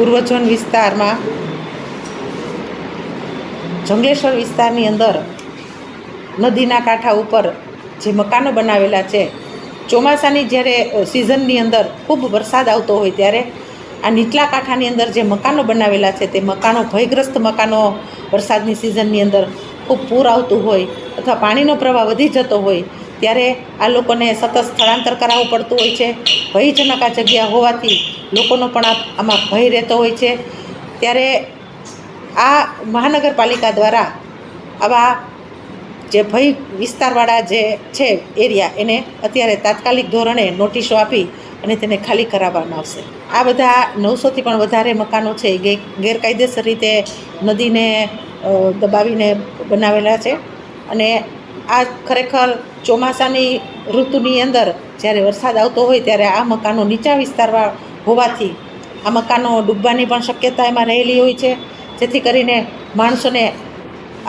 પૂર્વ વિસ્તારમાં જંગલેશ્વર વિસ્તારની અંદર નદીના કાંઠા ઉપર જે મકાનો બનાવેલા છે, ચોમાસાની જ્યારે સિઝનની અંદર ખૂબ વરસાદ આવતો હોય ત્યારે આ નીચલા કાંઠાની અંદર જે મકાનો બનાવેલા છે, તે મકાનો, ભયગ્રસ્ત મકાનો વરસાદની સિઝનની અંદર ખૂબ પૂર આવતું હોય અથવા પાણીનો પ્રવાહ વધી જતો હોય ત્યારે આ લોકોને સતત સ્થળાંતર કરાવવું પડતું હોય છે. ભયજનક આ જગ્યા હોવાથી લોકોનો પણ આમાં ભય રહેતો હોય છે. ત્યારે આ મહાનગરપાલિકા દ્વારા આવા જે ભય વિસ્તારવાળા જે છે એરિયા, એને અત્યારે તાત્કાલિક ધોરણે નોટિસો આપી અને તેને ખાલી કરાવવામાં આવશે. આ બધા નવસોથી પણ વધારે મકાનો છે, એ ગેરકાયદેસર રીતે નદીને દબાવીને બનાવેલા છે. અને આ ખરેખર ચોમાસાની ઋતુની અંદર જ્યારે વરસાદ આવતો હોય ત્યારે આ મકાનો નીચા વિસ્તારમાં હોવાથી આ મકાનો ડૂબવાની પણ શક્યતા એમાં રહેલી હોય છે. જેથી કરીને માણસોને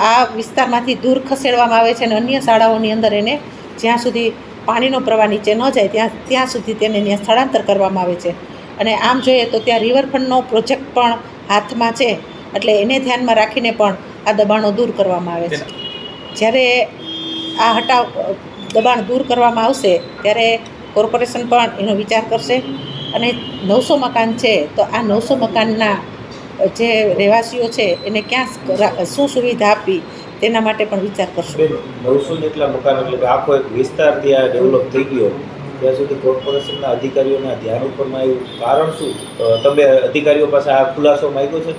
આ વિસ્તારમાંથી દૂર ખસેડવામાં આવે છે અને અન્ય શાળાઓની અંદર એને જ્યાં સુધી પાણીનો પ્રવાહ નીચે ન જાય ત્યાં ત્યાં સુધી તેને ત્યાં સ્થળાંતર કરવામાં આવે છે. અને આમ જોઈએ તો ત્યાં રિવરફ્રન્ટનો પ્રોજેક્ટ પણ હાથમાં છે. એટલે એને ધ્યાનમાં રાખીને પણ આ દબાણો દૂર કરવામાં આવે છે. જ્યારે આ હટાવ દબાણ દૂર કરવામાં આવશે ત્યારે કોર્પોરેશન પણ એનો વિચાર કરશે. અને નવસો મકાન છે તો આ નવસો મકાનના જે રહેવાસીઓ છે એને ક્યાં શું સુવિધા આપવી તેના માટે પણ વિચાર કરશું. નવસો જેટલા મકાન એટલે કે આખો એક વિસ્તાર ત્યાં ડેવલપ થઈ ગયો. ત્યાં સુધી કોર્પોરેશનના અધિકારીઓના ધ્યાન ઉપરમાં આવ્યું. કારણ શું? તમે અધિકારીઓ પાસે આ ખુલાસો માંગ્યો છે?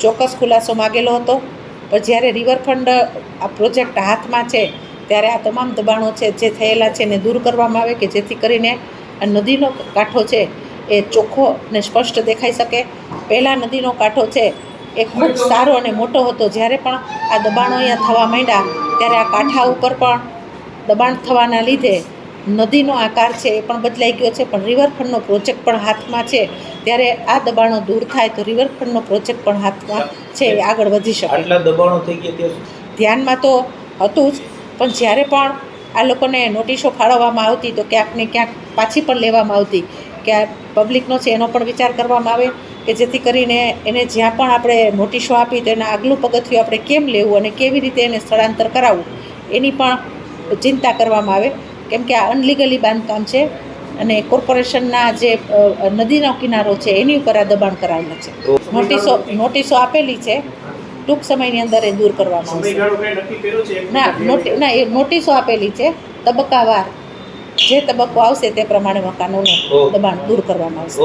ચોક્કસ ખુલાસો માગેલો હતો. પણ જ્યારે રિવરફ્રન્ટ આ પ્રોજેક્ટ હાથમાં છે ત્યારે આ તમામ દબાણો છે જે થયેલા છે એને દૂર કરવામાં આવે કે જેથી કરીને આ નદીનો કાંઠો છે એ ચોખ્ખો અને સ્પષ્ટ દેખાઈ શકે. પહેલાં નદીનો કાંઠો છે એ ખૂબ સારો અને મોટો હતો. જ્યારે પણ આ દબાણો અહીંયા થવા માંડ્યા ત્યારે આ કાંઠા ઉપર પણ દબાણ થવાના લીધે નદીનો આકાર છે એ પણ બદલાઈ ગયો છે. પણ રિવરફ્રન્ટનો પ્રોજેક્ટ પણ હાથમાં છે. ત્યારે આ દબાણો દૂર થાય તો રિવરફ્રન્ટનો પ્રોજેક્ટ પણ હાથમાં છે એ આગળ વધી શકે. આટલા દબાણો થઈ ગયા ધ્યાનમાં તો હતું જ. પણ જ્યારે પણ આ લોકોને નોટિસો ફાળવવામાં આવતી તો ક્યાંક ને ક્યાંક પાછી પણ લેવામાં આવતી કે આ પબ્લિકનો છે એનો પણ વિચાર કરવામાં આવે કે જેથી કરીને એને જ્યાં પણ આપણે નોટિસો આપી તો એના આગલું પગથિયું આપણે કેમ લેવું અને કેવી રીતે એને સ્થળાંતર કરાવવું એની પણ ચિંતા કરવામાં આવે. કેમ કે આ અનલીગલી બાંધકામ છે અને કોર્પોરેશનના જે નદીનો કિનારો છે એની ઉપર આ દબાણ કરાવેલા છે. નોટિસો નોટિસો આપેલી છે. ટૂંક સમયની અંદર એ દૂર કરવામાં આવશે ના ના એ નોટિસો આપેલી છે તબક્કાવાર. જે તબક્કો આવશે તે પ્રમાણે મકાનોનું દબાણ દૂર કરવામાં આવશે.